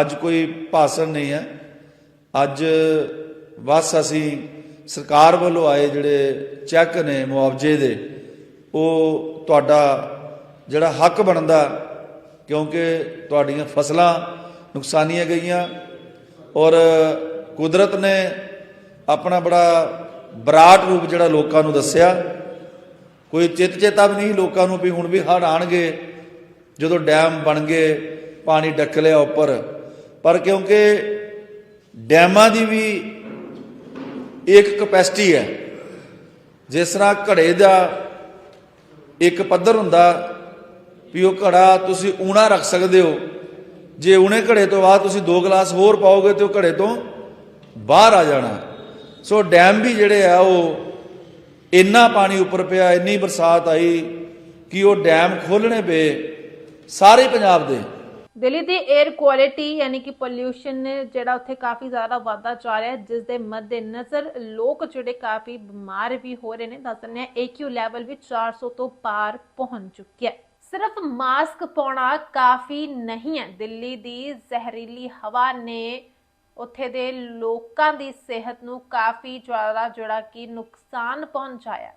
ਅੱਜ ਕੋਈ ਭਾਸ਼ਣ ਨਹੀਂ ਹੈ। ਅੱਜ ਬਸ ਅਸੀਂ ਸਰਕਾਰ ਵੱਲੋਂ ਆਏ ਜਿਹੜੇ ਚੈੱਕ ਨੇ ਮੁਆਵਜ਼ੇ ਦੇ, ਉਹ ਤੁਹਾਡਾ ਜਿਹੜਾ ਹੱਕ ਬਣਦਾ, ਕਿਉਂਕਿ ਤੁਹਾਡੀਆਂ ਫਸਲਾਂ ਨੁਕਸਾਨੀਆਂ ਗਈਆਂ ਔਰ ਕੁਦਰਤ ਨੇ ਆਪਣਾ ਬੜਾ ਬਰਾਟ ਰੂਪ ਜਿਹੜਾ ਲੋਕਾਂ ਨੂੰ ਦੱਸਿਆ। ਕੋਈ ਚਿੱਤ ਚੇਤਾ ਵੀ ਨਹੀਂ ਲੋਕਾਂ ਨੂੰ ਵੀ ਹੁਣ ਵੀ ਹੜ੍ਹ ਆਣਗੇ ਜਦੋਂ ਡੈਮ ਬਣ ਗਏ, ਪਾਣੀ ਡੱਕ ਲਿਆ ਉੱਪਰ। ਪਰ ਕਿਉਂਕਿ ਡੈਮਾਂ ਦੀ ਵੀ ਇੱਕ ਕਪੈਸਿਟੀ ਹੈ। ਜਿਸ ਤਰ੍ਹਾਂ ਘੜੇ ਦਾ ਇੱਕ ਪੱਧਰ ਹੁੰਦਾ, ਵੀ ਉਹ ਘੜਾ ਤੁਸੀਂ ਊਣਾ ਰੱਖ ਸਕਦੇ ਹੋ। ਜੇ ਊਣੇ ਘੜੇ ਤੋਂ ਬਾਅਦ ਤੁਸੀਂ ਦੋ ਗਲਾਸ ਹੋਰ ਪਾਓਗੇ ਤੇ ਉਹ ਘੜੇ ਤੋਂ ਬਾਹਰ ਆ ਜਾਣਾ। ਸੋ ਡੈਮ ਵੀ ਜਿਹੜੇ ਆ, ਉਹ ਇੰਨਾ ਪਾਣੀ ਉੱਪਰ ਪਿਆ, ਇੰਨੀ ਬਰਸਾਤ ਆਈ ਕਿ ਉਹ ਡੈਮ ਖੋਲਣੇ ਪਏ ਸਾਰੇ ਪੰਜਾਬ ਦੇ। ਦਿੱਲੀ ਦੀ 에ਅਰ ਕੁਆਲਿਟੀ ਯਾਨੀ ਕਿ ਪੋਲਿਊਸ਼ਨ ਜਿਹੜਾ ਉੱਥੇ ਕਾਫੀ ਜ਼ਿਆਦਾ ਵਾਧਾ ਜਾ ਰਿਹਾ ਜਿਸ ਦੇ ਮੱਦੇਨਜ਼ਰ ਲੋਕ ਜਿਹੜੇ ਕਾਫੀ ਬਿਮਾਰ ਵੀ ਹੋ ਰਹੇ ਨੇ ਦੱਸਣੇ ਆ AQ ਲੈਵਲ ਵੀ 400 ਤੋਂ ਪਾਰ ਪਹੁੰਚ ਚੁੱਕਿਆ ਹੈ। ਸਿਰਫ ਮਾਸਕ ਪਾਉਣਾ ਕਾਫੀ ਨਹੀਂ ਹੈ। ਦਿੱਲੀ ਦੀ ਜ਼ਹਿਰੀਲੀ ਹਵਾ ਨੇ ਉੱਥੇ ਦੇ ਲੋਕਾਂ ਦੀ ਸਿਹਤ ਨੂੰ ਕਾਫੀ ਜ਼ਿਆਦਾ ਜਿਹੜਾ ਕਿ ਨੁਕਸਾਨ ਪਹੁੰਚਾਇਆ।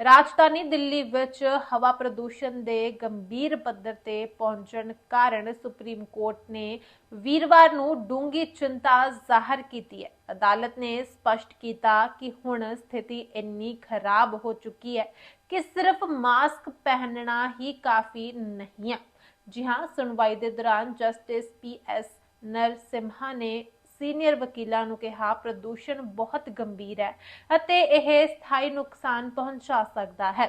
ਰਾਜਧਾਨੀ ਦਿੱਲੀ ਵਿੱਚ ਹਵਾ ਪ੍ਰਦੂਸ਼ਣ ਦੇ ਗੰਭੀਰ ਪੱਧਰ ਤੇ ਪਹੁੰਚਣ ਕਾਰਨ ਸੁਪਰੀਮ ਕੋਰਟ ਨੇ ਵੀਰਵਾਰ ਨੂੰ ਡੂੰਗੀ ਚਿੰਤਾ ਜ਼ਾਹਰ ਕੀਤੀ ਹੈ। ਅਦਾਲਤ ਨੇ ਸਪਸ਼ਟ ਕੀਤਾ ਕਿ ਹੁਣ ਸਥਿਤੀ ਇੰਨੀ ਖਰਾਬ ਹੋ ਚੁੱਕੀ ਹੈ ਕਿ ਸਿਰਫ ਮਾਸਕ ਪਹਿਨਣਾ ਹੀ ਕਾਫੀ ਨਹੀਂ ਹੈ। ਜੀ ਹਾਂ, ਸੁਣਵਾਈ ਦੇ ਦੌਰਾਨ ਜਸਟਿਸ ਪੀ ਐਸ ਨਰਸਿਮਹਾ ਨੇ ਸੀਨੀਅਰ ਵਕੀਲਾਂ ਨੂੰ ਕਿਹਾ, ਪ੍ਰਦੂਸ਼ਣ ਬਹੁਤ ਗੰਭੀਰ ਹੈ ਅਤੇ ਇਹ ਸਥਾਈ ਨੁਕਸਾਨ ਪਹੁੰਚਾ ਸਕਦਾ ਹੈ।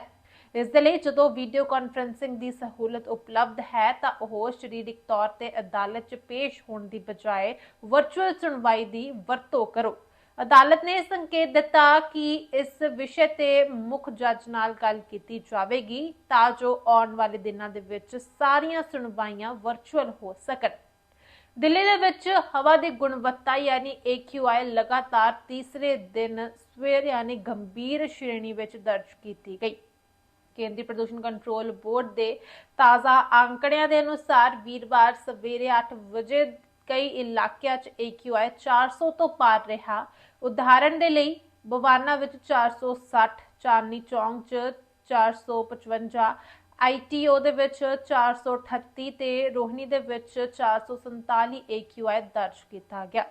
ਇਸ ਦੇ ਲਈ ਜਦੋਂ ਵੀਡੀਓ ਕਾਨਫਰੈਂਸਿੰਗ ਦੀ ਸਹੂਲਤ ਉਪਲਬਧ ਹੈ ਤਾਂ ਉਹ ਸਰੀਰਕ ਤੌਰ ਤੇ ਅਦਾਲਤ 'ਚ ਪੇਸ਼ ਹੋਣ ਦੀ ਬਜਾਏ ਵਰਚੁਅਲ ਸੁਣਵਾਈ ਦੀ ਵਰਤੋਂ ਕਰੋ। ਅਦਾਲਤ ਨੇ ਸੰਕੇਤ ਦਿੱਤਾ ਕਿ ਇਸ ਵਿਸ਼ੇ ਤੇ ਮੁੱਖ ਜੱਜ ਨਾਲ ਗੱਲ ਕੀਤੀ ਜਾਵੇਗੀ ਤਾਂ ਜੋ ਆਉਣ ਵਾਲੇ ਦਿਨਾਂ ਦੇ ਵਿੱਚ ਸਾਰੀਆਂ ਸੁਣਵਾਈਆਂ ਵਰਚੁਅਲ ਹੋ ਸਕਣ। ਦਿੱਲੀ ਦੇ ਵਿੱਚ ਹਵਾ ਦੀ ਗੁਣਵੱਤਾ ਯਾਨੀ AQI ਲਗਾਤਾਰ ਤੀਸਰੇ ਦਿਨ ਸਵੇਰ ਯਾਨੀ ਗੰਭੀਰ ਸ਼੍ਰੇਣੀ ਵਿੱਚ ਦਰਜ ਕੀਤੀ ਗਈ। ਕੇਂਦਰੀ ਪ੍ਰਦੂਸ਼ਣ ਕੰਟਰੋਲ ਬੋਰਡ ਦੇ ਤਾਜ਼ਾ ਅੰਕੜਿਆਂ ਦੇ ਅਨੁਸਾਰ ਵੀਰਵਾਰ ਸਵੇਰੇ 8 ਵਜੇ ਕਈ ਇਲਾਕਿਆਂ 'ਚ AQI 400 ਤੋਂ ਪਾਰ ਰਿਹਾ। ਉਦਾਹਰਣ ਦੇ ਲਈ, ਬਵਾਨਾ ਵਿੱਚ 460 ਚਾਂਦਨੀ ਚੌਂਕ 'ਚ 455 ਆਈਟੀਓ ਦੇ ਵਿੱਚ 438 ਤੇ ਰੋਹਨੀ ਦੇ ਵਿੱਚ 447 AQI ਦਰਜ ਕੀਤਾ ਗਿਆ।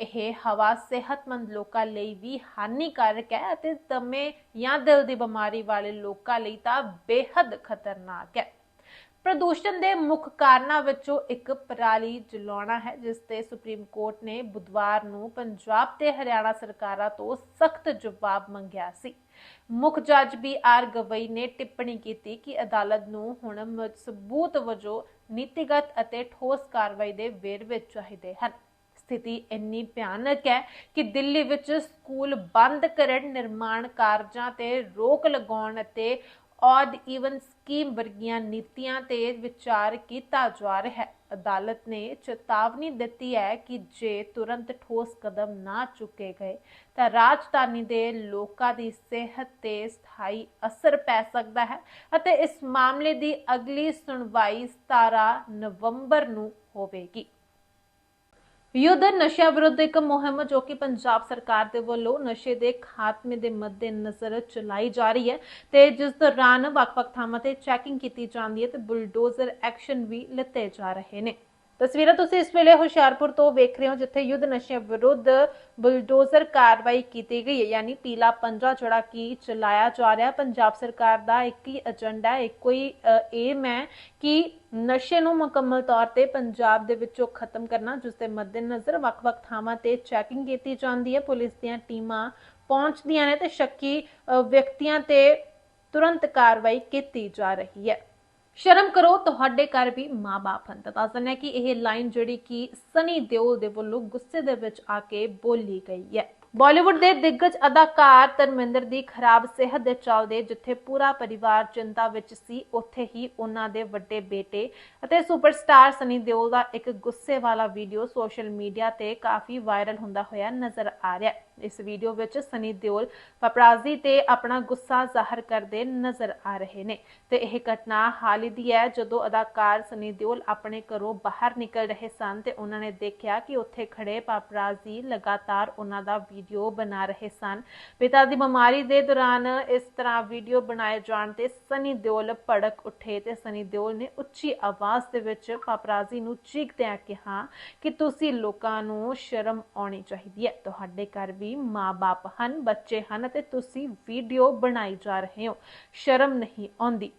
ਇਹ ਹਵਾ ਸਿਹਤਮੰਦ ਲੋਕਾਂ ਲਈ ਵੀ ਹਾਨੀਕਾਰਕ ਹੈ ਅਤੇ ਦਮੇ ਜਾਂ ਦਿਲ ਦੀ ਬਿਮਾਰੀ ਵਾਲੇ ਲੋਕਾਂ ਲਈ ਤਾਂ ਬੇहद ਖਤਰਨਾਕ ਹੈ। ਪ੍ਰਦੂਸ਼ਣ ਦੇ ਮੁੱਖ ਕਾਰਨਾਂ ਵਿੱਚੋਂ ਇੱਕ ਪਰਾਲੀ ਜਲਾਉਣਾ ਹੈ, ਜਿਸ ਤੇ ਸੁਪਰੀਮ ਕੋਰਟ ਨੇ ਬੁੱਧਵਾਰ ਨੂੰ ਪੰਜਾਬ ਤੇ ਹਰਿਆਣਾ ਸਰਕਾਰਾਂ ਤੋਂ ਸਖਤ ਜਵਾਬ ਮੰਗਿਆ ਸੀ। ਮੁੱਖ ਜੱਜ ਬੀ ਆਰ ਗਵਈ ਨੇ ਟਿੱਪਣੀ ਕੀਤੀ ਕਿ ਅਦਾਲਤ ਨੂੰ ਹੁਣ ਸਬੂਤ ਵਜੋਂ ਨੀਤੀਗਤ ਅਤੇ ਠੋਸ ਕਾਰਵਾਈ ਦੇ ਵੇਰਵੇ ਚਾਹੀਦੇ ਹਨ। ਸਥਿਤੀ ਇੰਨੀ ਭਿਆਨਕ ਹੈ ਕਿ ਦਿੱਲੀ ਵਿੱਚ ਸਕੂਲ ਬੰਦ ਕਰਨ, ਨਿਰਮਾਣ ਕਾਰਜਾਂ ਤੇ ਰੋਕ ਲਗਾਉਣ ਅਤੇ ਔਡ ਈਵਨ ਸਕੀਮ ਵਰਗੀਆਂ ਨੀਤੀਆਂ ਤੇ ਵਿਚਾਰ ਕੀਤਾ ਜਾ ਰਿਹਾ ਹੈ। ਅਦਾਲਤ ਨੇ ਚੇਤਾਵਨੀ ਦਿੱਤੀ ਹੈ ਕਿ ਜੇ ਤੁਰੰਤ ਠੋਸ ਕਦਮ ਨਾ ਚੁੱਕੇ ਗਏ, ਤਾਂ ਰਾਜਧਾਨੀ ਦੇ ਲੋਕਾਂ ਦੀ ਸਿਹਤ ਤੇ ਸਥਾਈ ਅਸਰ ਪੈ ਸਕਦਾ ਹੈ ਅਤੇ ਇਸ ਮਾਮਲੇ ਦੀ ਅਗਲੀ ਸੁਣਵਾਈ 17 ਨਵੰਬਰ ਨੂੰ ਹੋਵੇਗੀ। ਯੁੱਧ ਨਸ਼ਿਆਂ ਵਿਰੁੱਧ ਇੱਕ ਮੁਹਿੰਮ ਜੋ ਕਿ ਪੰਜਾਬ ਸਰਕਾਰ ਦੇ ਵੱਲੋਂ ਨਸ਼ੇ ਦੇ ਖਾਤਮੇ ਦੇ ਮੱਦੇਨਜ਼ਰ ਚਲਾਈ ਜਾ ਰਹੀ ਹੈ ਤੇ ਜਿਸ ਦੌਰਾਨ ਵੱਖ-ਵੱਖ ਥਾਵਾਂ ਤੇ ਚੈਕਿੰਗ ਕੀਤੀ ਜਾਂਦੀ ਹੈ ਤੇ ਬੁਲਡੋਜ਼ਰ ਐਕਸ਼ਨ ਵੀ ਲਿੱਤੇ ਜਾ ਰਹੇ ਨੇ। ਤਸਵੀਰਾਂ ਤੁਸੀਂ ਇਸ ਵੇਲੇ ਹੁਸ਼ਿਆਰਪੁਰ ਤੋਂ ਵੇਖ ਰਹੇ ਹੋ, ਜਿੱਥੇ ਯੁੱਧ ਨਸ਼ਿਆਂ ਵਿਰੁੱਧ ਬੁਲਡੋਜ਼ਰ ਕਾਰਵਾਈ ਕੀਤੀ ਗਈ ਹੈ। ਯਾਨੀ ਪੀਲਾ ਪੰਜਾ ਜਿਹੜਾ ਕਿ ਚਲਾਇਆ ਜਾ ਰਿਹਾ ਪੰਜਾਬ ਸਰਕਾਰ ਦਾ ਇੱਕ ਹੀ ਏਜੰਡਾ ਇੱਕੋ ਹੀ ਏਮ ਹੈ ਕਿ ਨਸ਼ੇ ਨੂੰ ਮੁਕੰਮਲ ਤੌਰ ਤੇ ਪੰਜਾਬ ਦੇ ਵਿੱਚੋਂ ਖਤਮ ਕਰਨਾ, ਜਿਸ ਦੇ ਮੱਦੇਨਜ਼ਰ ਵੱਖ-ਵੱਖ ਥਾਵਾਂ ਤੇ ਚੈਕਿੰਗ ਕੀਤੀ ਜਾਂਦੀ ਹੈ। ਪੁਲਿਸ ਦੀਆਂ ਟੀਮਾਂ ਪਹੁੰਚਦੀਆਂ ਨੇ ਤੇ ਸ਼ੱਕੀ ਵਿਅਕਤੀਆਂ ਤੇ ਤੁਰੰਤ ਕਾਰਵਾਈ ਕੀਤੀ ਜਾ ਰਹੀ ਹੈ। ਸ਼ਰਮ ਕਰੋ, ਤੁਹਾਡੇ ਘਰ ਵੀ ਮਾਪੇ ਹਨ। ਤਾਂ ਦੱਸ ਦਿੰਦੇ ਕਿ ਇਹ ਲਾਈਨ ਜਿਹੜੀ ਕਿ ਸਨੀ ਦਿਓਲ ਦੇ ਵੱਲੋਂ ਗੁੱਸੇ ਦੇ ਵਿੱਚ ਆ ਕੇ ਬੋਲੀ ਗਈ ਹੈ। ਬਾਲੀਵੁੱਡ ਦੇ ਦਿੱਗਜ ਅਦਾਕਾਰ ਧਰਮਿੰਦਰ ਦੀ ਖਰਾਬ ਸਿਹਤ ਦੇ ਚੱਲਦੇ ਜਿੱਥੇ ਪੂਰਾ ਪਰਿਵਾਰ ਚਿੰਤਾ ਵਿੱਚ ਸੀ, ਉੱਥੇ ਹੀ ਉਹਨਾਂ ਦੇ ਵੱਡੇ ਬੇਟੇ ਅਤੇ ਸੁਪਰਸਟਾਰ ਸਨੀ ਦਿਓਲ ਦਾ ਇੱਕ ਗੁੱਸੇ ਵਾਲਾ ਵੀਡੀਓ ਸੋਸ਼ਲ ਮੀਡੀਆ ਤੇ ਕਾਫੀ ਵਾਇਰਲ ਹੁੰਦਾ ਹੋਇਆ ਨਜ਼ਰ ਆ ਰਿਹਾ ਹੈ। ਇਸ ਵੀਡੀਓ ਵਿੱਚ ਸਨੀ ਦਿਓਲ ਪਪਰਾਜ਼ੀ ਤੇ ਆਪਣਾ ਗੁੱਸਾ ਜ਼ਾਹਰ ਕਰਦੇ ਨਜ਼ਰ ਆ ਰਹੇ ਨੇ ਤੇ ਇਹ ਘਟਨਾ ਹਾਲ ਹੀ ਦੀ ਹੈ। ਜਦੋਂ ਅਦਾਕਾਰ ਸਨੀ ਦਿਓਲ ਆਪਣੇ ਘਰੋਂ ਬਾਹਰ ਨਿਕਲ ਰਹੇ ਸਨ ਤੇ ਉਹਨਾਂ ਨੇ ਦੇਖਿਆ ਕਿ ਉੱਥੇ ਖੜੇ ਪਪਰਾਜ਼ੀ ਲਗਾਤਾਰ ਉਹਨਾਂ ਦਾ ਵੀਡੀਓ ਬਣਾ ਰਹੇ ਸਨ। ਪਿਤਾ ਦੀ ਬਿਮਾਰੀ ਦੇ ਦੌਰਾਨ ਇਸ ਤਰ੍ਹਾਂ ਵੀਡੀਓ ਬਣਾਏ ਜਾਣ ਤੇ ਸਨੀ ਦਿਓਲ ਭੜਕ ਉੱਠੇ ਤੇ ਸਨੀ ਦਿਓਲ ਨੇ ਉੱਚੀ ਆਵਾਜ਼ ਦੇ ਵਿੱਚ ਪਪਰਾਜ਼ੀ ਨੂੰ ਚੀਕਦਿਆਂ ਕਿਹਾ ਕਿ ਤੁਸੀਂ ਲੋਕਾਂ ਨੂੰ ਸ਼ਰਮ ਆਉਣੀ ਚਾਹੀਦੀ ਹੈ। ਤੁਹਾਡੇ ਘਰ ਵੀ ਮਾਪੇ ਹਨ, ਬੱਚੇ ਹਨ ਅਤੇ ਤੁਸੀਂ ਵੀਡੀਓ ਬਣਾਈ ਜਾ ਰਹੇ ਹੋ। ਸ਼ਰਮ ਨਹੀਂ ਆਉਂਦੀ।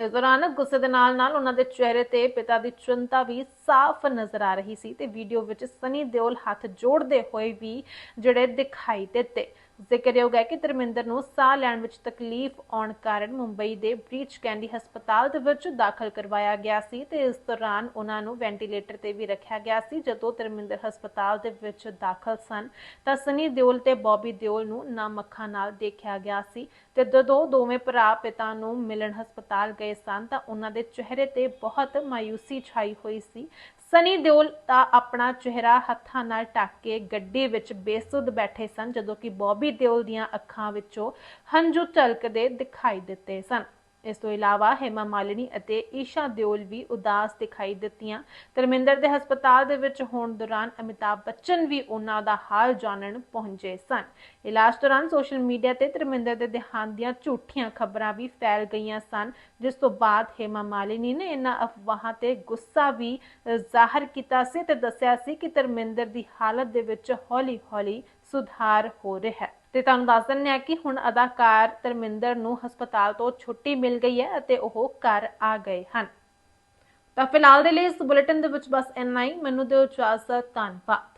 ਇਸ ਦੌਰਾਨ ਗੁੱਸੇ ਦੇ ਨਾਲ ਨਾਲ ਉਹਨਾਂ ਦੇ ਚਿਹਰੇ ਤੇ ਪਿਤਾ ਦੀ ਚਿੰਤਾ ਵੀ ਸਾਫ਼ ਨਜ਼ਰ ਆ ਰਹੀ ਸੀ ਤੇ ਵੀਡੀਓ ਵਿੱਚ ਸਨੀ ਦਿਓਲ ਹੱਥ ਜੋੜਦੇ ਹੋਏ ਵੀ ਜਿਹੜੇ ਦਿਖਾਈ ਦਿੱਤੇ। ਜ਼ਿਕਰਯੋਗ ਹੈ ਕਿ ਧਰਮਿੰਦਰ ਨੂੰ ਸਾਹ ਲੈਣ ਵਿੱਚ ਤਕਲੀਫ ਆਉਣ ਕਾਰਨ ਮੁੰਬਈ ਦੇ ਬ੍ਰੀਚ ਕੈਂਡੀ ਹਸਪਤਾਲ ਦੇ ਵਿੱਚ ਦਾਖਲ ਕਰਵਾਇਆ ਗਿਆ ਸੀ ਤੇ ਇਸ ਦੌਰਾਨ ਉਹਨਾਂ ਨੂੰ ਵੈਂਟੀਲੇਟਰ ਤੇ ਵੀ ਰੱਖਿਆ ਗਿਆ ਸੀ। ਜਦੋਂ ਧਰਮਿੰਦਰ ਹਸਪਤਾਲ ਦੇ ਵਿੱਚ ਦਾਖਲ ਸਨ, ਤਾਂ ਸਨੀ ਦਿਓਲ ਤੇ ਬੌਬੀ ਦਿਓਲ ਨੂੰ ਨਾਮ ਅੱਖਾਂ ਨਾਲ ਦੇਖਿਆ ਗਿਆ ਸੀ ਤੇ ਜਦੋਂ ਦੋਵੇਂ ਭਰਾ ਪਿਤਾ ਨੂੰ ਮਿਲਣ ਹਸਪਤਾਲ ਗਏ ਸਨ, ਤਾਂ ਉਹਨਾਂ ਦੇ ਚਿਹਰੇ ਤੇ ਬਹੁਤ ਮਾਇੂਸੀ ਛਾਈ ਹੋਈ ਸੀ ਸਨੀ ਦਿਓਲ ਦਾ ਆਪਣਾ ਚਿਹਰਾ ਹੱਥਾਂ ਨਾਲ ਢੱਕ ਕੇ ਗੱਡੀ ਵਿੱਚ ਬੇਸੁੱਧ ਬੈਠੇ ਸਨ, ਜਦੋਂ ਕਿ ਬੌਬੀ ਦਿਓਲ ਦੀਆਂ ਅੱਖਾਂ ਵਿੱਚੋਂ ਹੰਝੂ ਝਲਕਦੇ ਦਿਖਾਈ ਦਿੱਤੇ ਸਨ। ਇਸ ਤੋਂ ਇਲਾਵਾ ਹੇਮਾ ਮਾਲਿਨੀ ਅਤੇ ਈਸ਼ਾ ਦਿਓਲ ਵੀ ਉਦਾਸ ਦਿਖਾਈ ਦਿੱਤੀਆਂ। ਧਰਮਿੰਦਰ ਦੇ ਹਸਪਤਾਲ ਦੇ ਵਿੱਚ ਹੋਣ ਦੌਰਾਨ ਅਮਿਤਾਭ ਬੱਚਨ ਵੀ ਉਹਨਾਂ ਦਾ ਹਾਲ ਜਾਣਨ ਪਹੁੰਚੇ ਸਨ। ਇਲਾਜ ਦੌਰਾਨ ਸੋਸ਼ਲ ਮੀਡੀਆ ਤੇ ਧਰਮਿੰਦਰ ਦੇ ਦੇਹਾਂਤ ਦੀਆਂ ਝੂਠੀਆਂ ਖਬਰਾਂ ਵੀ ਫੈਲ ਗਈਆਂ ਸਨ ਜਿਸ ਤੋਂ ਬਾਅਦ ਹੇਮਾ ਮਾਲਿਨੀ ਨੇ ਇਹਨਾਂ ਅਫਵਾਹਾਂ ਤੇ ਗੁੱਸਾ ਵੀ ਅ, ਜ਼ਾਹਰ ਕੀਤਾ ਸੀ ਤੇ ਦੱਸਿਆ ਸੀ ਕਿ ਧਰਮਿੰਦਰ ਦੀ ਹਾਲਤ ਦੇ ਵਿੱਚ ਹੌਲੀ-ਹੌਲੀ ਸੁਧਾਰ ਹੋ ਰਿਹਾ ਹੈ। ਤੇ ਤੁਹਾਨੂੰ ਦੱਸ ਦਿੰਦੇ ਆ ਕਿ ਹੁਣ ਅਦਾਕਾਰ ਧਰਮਿੰਦਰ ਨੂੰ ਹਸਪਤਾਲ ਤੋਂ ਛੁੱਟੀ ਮਿਲ ਗਈ ਹੈ ਅਤੇ ਉਹ ਘਰ ਆ ਗਏ ਹਨ। ਤਾਂ ਫਿਲਹਾਲ ਦੇ ਲਈ ਇਸ ਬੁਲੇਟਿਨ ਦੇ ਵਿੱਚ ਬਸ ਇੰਨਾ ਹੀ। ਮੈਨੂੰ ਦਿਓ ਇਜਾਜ਼ਤ, ਧੰਨਵਾਦ।